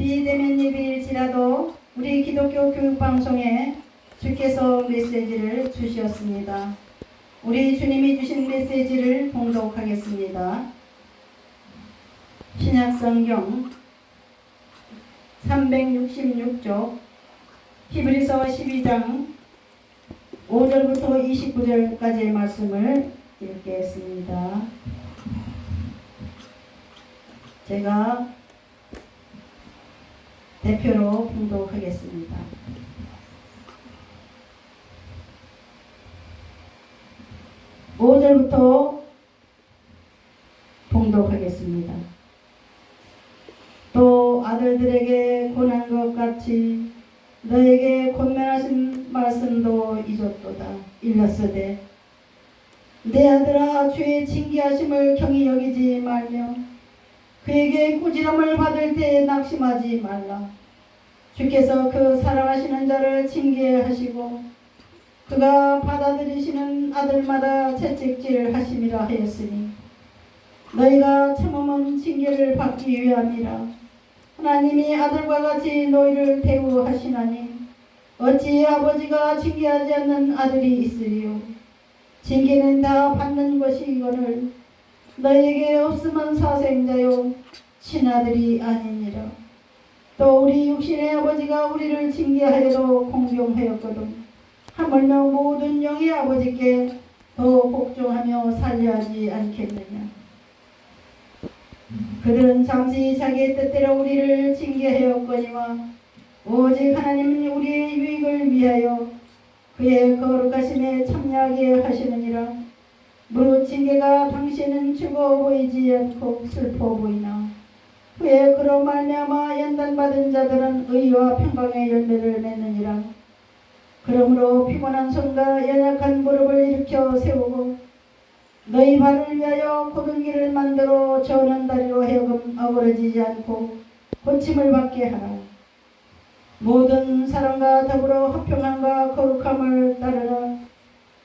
비대면 예배일지라도 우리 기독교 교육방송에 주께서 메시지를 주셨습니다. 우리 주님이 주신 메시지를 봉독하겠습니다. 신약성경 366쪽 히브리서 12장 5절부터 29절까지의 말씀을 읽겠습니다. 제가 대표로 봉독하겠습니다. 오절부터 봉독하겠습니다. 또 아들들에게 권한 것 같이 너에게 권면하신 말씀도 잊었도다. 일렀으되 내 아들아 주의 징계하심을 경히 여기지 말며 그에게 꾸지람을 받을 때 낙심하지 말라. 주께서 그 사랑하시는 자를 징계하시고 그가 받아들이시는 아들마다 채찍질 하심이라 하였으니 너희가 참음은 징계를 받기 위함이라. 하나님이 아들과 같이 너희를 대우하시나니 어찌 아버지가 징계하지 않는 아들이 있으리요. 징계는 다 받는 것이거늘 너희에게 없으면 사생자요 친아들이 아니니라. 또 우리 육신의 아버지가 우리를 징계하여도 공경하였거든. 하물며 모든 영의 아버지께 더 복종하며 살려하지 않겠느냐. 그들은 잠시 자기의 뜻대로 우리를 징계하였거니와 오직 하나님은 우리의 유익을 위하여 그의 거룩하심에 참여하게 하시느니라. 무릇 징계가 당신은 죽어 보이지 않고 슬퍼 보이나 후에 그로 말미암아 연단받은 자들은 의와 평강의 열매를 맺느니라. 그러므로 피곤한 손과 연약한 무릎을 일으켜 세우고 너희 발을 위하여 길을 만들어 저는 다리로 하여금 어그러지지 않고 고침을 받게 하라. 모든 사람과 더불어 화평함과 거룩함을 따르라.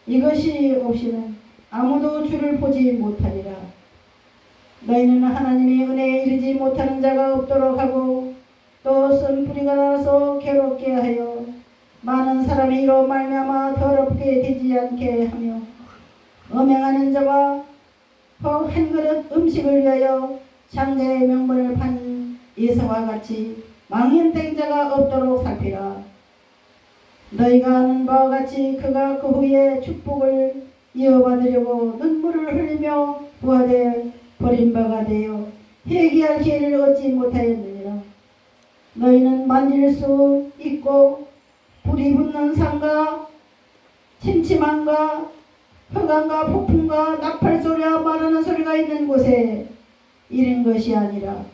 이것이 없이는 아무도 주를 보지 못하리라. 너희는 하나님의 은혜에 이르지 못하는 자가 없도록 하고 또 쓴뿌리가 나서 괴롭게 하여 많은 사람이 이로 말미암아 더럽게 되지 않게 하며 음행하는 자와 한 그릇 음식을 위하여 장자의 명분을 판 예서와 같이 망연된 자가 없도록 살피라. 너희가 아는 바와 같이 그가 그 후에 축복을 이어받으려고 눈물을 흘리며 부하되 버린 바가 되어 회개할 기회를 얻지 못하였느니라. 너희는 만질 수 있고 불이 붙는 산과 침침함과 흑암과 폭풍과 나팔 소리와 말하는 소리가 있는 곳에 이른 것이 아니라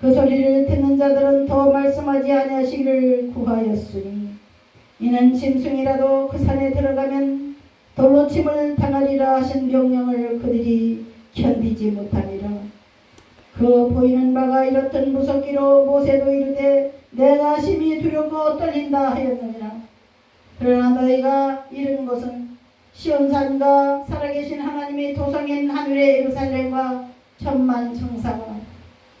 그 소리를 듣는 자들은 더 말씀하지 아니하시기를 구하였으니 이는 짐승이라도 그 산에 들어가면 돌로 침을 당하리라 하신 명령을 그들이 견디지 못하니라. 그 보이는 바가 이렇듯 무섭기로 모세도 이르되 내가 심히 두렵고 떨린다 하였느니라. 그러나 너희가 이른 것은 시온산과 살아계신 하나님의 도성인 하늘의 예루살렘과 천만 청사가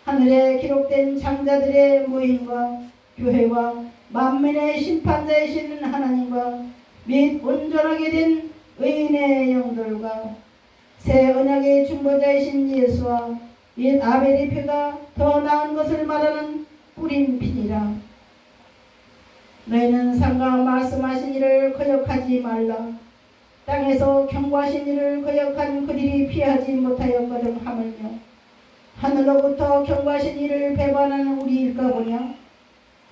하늘에 기록된 장자들의 모임과 교회와 만민의 심판자이신 하나님과 및 온전하게 된 의인의 영들과 새 언약의 중보자이신 예수와 및 아벨의 표가 더 나은 것을 말하는 뿌린 피니라. 너희는 상과 말씀하신 일을 거역하지 말라. 땅에서 경고하신 일을 거역한 그들이 피하지 못하였거든 하물며 하늘로부터 경고하신 일을 배반하는 우리일까 보냐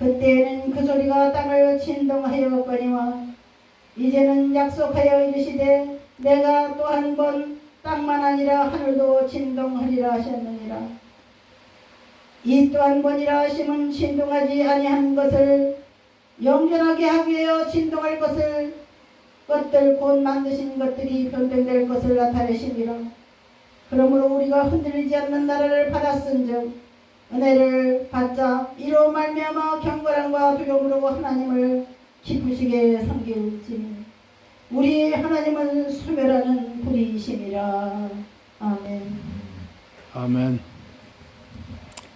그때에는 그 소리가 땅을 진동하였거니와 이제는 약속하여 이르시되 내가 또 한 번 땅만 아니라 하늘도 진동하리라 하셨느니라 이 또한 번이라 하심은 진동하지 아니한 것을 영전하게 하기 위하여 진동할 것을 것들 곧 만드신 것들이 변경될 것을 나타내심이라. 그러므로 우리가 흔들리지 않는 나라를 받았은즉 은혜를 받자 이로 말미암아 경건함과 두려움으로 하나님을 기쁘시게 섬길지니 우리 하나님은 수멸하는 불이심이라. 아멘. 아멘.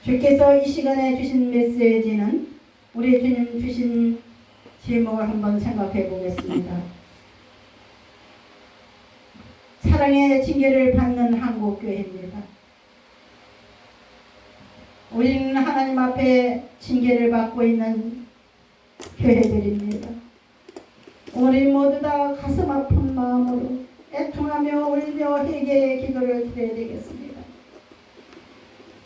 주께서 이 시간에 주신 메시지는 우리 주님 주신 제목을 한번 생각해 보겠습니다. 사랑의 징계를 받는 한국교회입니다. 우리는 하나님 앞에 징계를 받고 있는 교회들입니다. 우리 모두 다 가슴 아픈 마음으로 애통하며 울며 회개의 기도를 드려야 되겠습니다.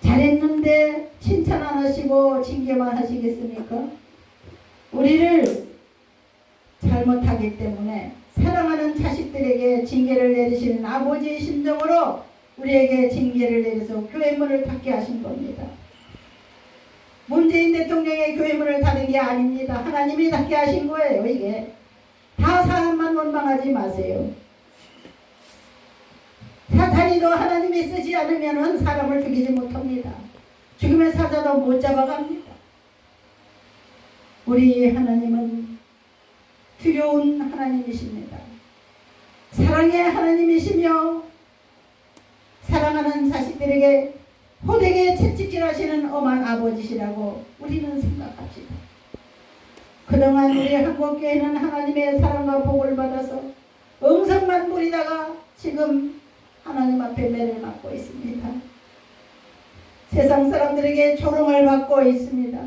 잘했는데 칭찬 안 하시고 징계만 하시겠습니까? 우리를 잘못하기 때문에 사랑하는 자식들에게 징계를 내리시는 아버지의 심정으로 우리에게 징계를 내려서 교회 문을 닫게 하신 겁니다. 문재인 대통령의 교회 문을 닫은 게 아닙니다. 하나님이 닫게 하신 거예요, 이게. 다 사람만 원망하지 마세요. 사탄이도 하나님이 쓰지 않으면 사람을 죽이지 못합니다. 죽음의 사자도 못 잡아갑니다. 우리 하나님은 두려운 하나님이십니다. 사랑의 하나님이시며 사랑하는 자식들에게 호되게 채찍질 하시는 엄한 아버지시라고 우리는 생각합시다. 그동안 우리 한국교회는 하나님의 사랑과 복을 받아서 응성만 부리다가 지금 하나님 앞에 매를 맞고 있습니다. 세상 사람들에게 조롱을 받고 있습니다.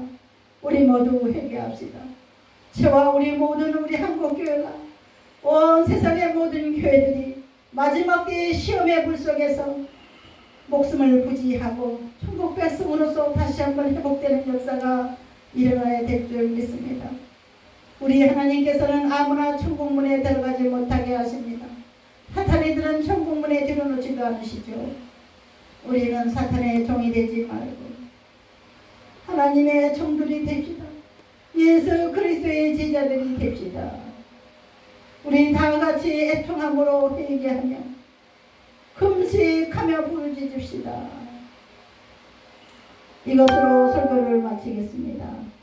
우리 모두 회개합시다. 저와 우리 모든 우리 한국교회가 온 세상의 모든 교회들이 마지막 때의 시험의 불 속에서 목숨을 부지하고 천국 백성으로서 다시 한번 회복되는 역사가 일어나야 될 줄 믿습니다. 우리 하나님께서는 아무나 천국문에 들어가지 못하게 하십니다. 사탄이들은 천국문에 들어놓지도 않으시죠. 우리는 사탄의 종이 되지 말고 하나님의 종들이 됩시다. 예수 그리스도의 제자들이 됩시다. 우리 다 같이 애통함으로 회개하며 금식하며 부르짖읍시다. 이것으로 설교를 마치겠습니다.